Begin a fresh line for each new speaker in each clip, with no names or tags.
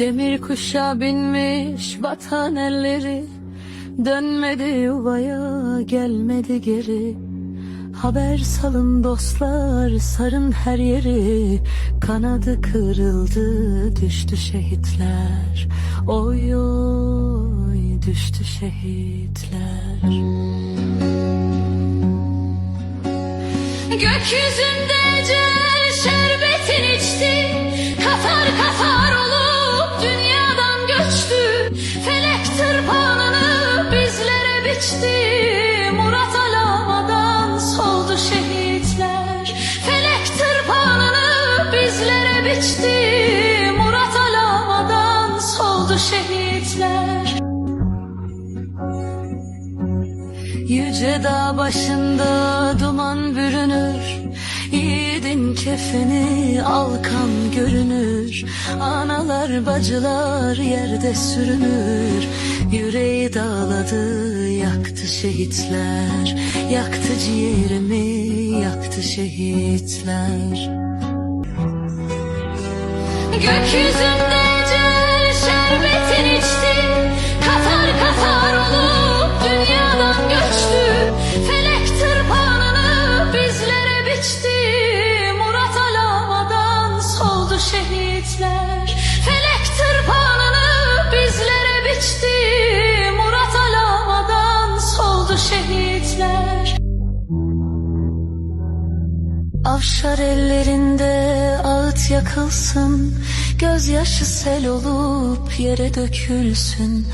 Demir kuşa binmiş vatan elleri. Dönmedi yuvaya gelmedi geri. Haber salın dostlar sarın her yeri. Kanadı kırıldı düştü şehitler. Oy oy düştü şehitler. Gökyüzünde biçti Murat alamadan soldu şehitler. Yüce dağ başında duman bürünür. Yiğidin kefeni alkan görünür. Analar bacılar yerde sürünür. Yüreği dağladı yaktı şehitler. Yaktı ciğerimi yaktı şehitler Gökyüzünde ecel şerbetin içti. Katar katar olup dünyadan göçtü. Felek bizlere biçti. Murat alamadan soldu şehitler. Felek bizlere biçti. Murat alamadan soldu şehitler. Avşar ellerinde ağıt yakılsın. Gözyaşı sel olup yere dökülsün.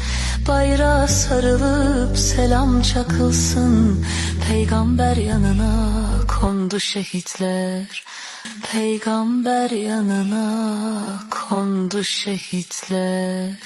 Bayrağa sarılıp selam çakılsın. Peygamber yanına kondu şehitler. Peygamber yanına kondu şehitler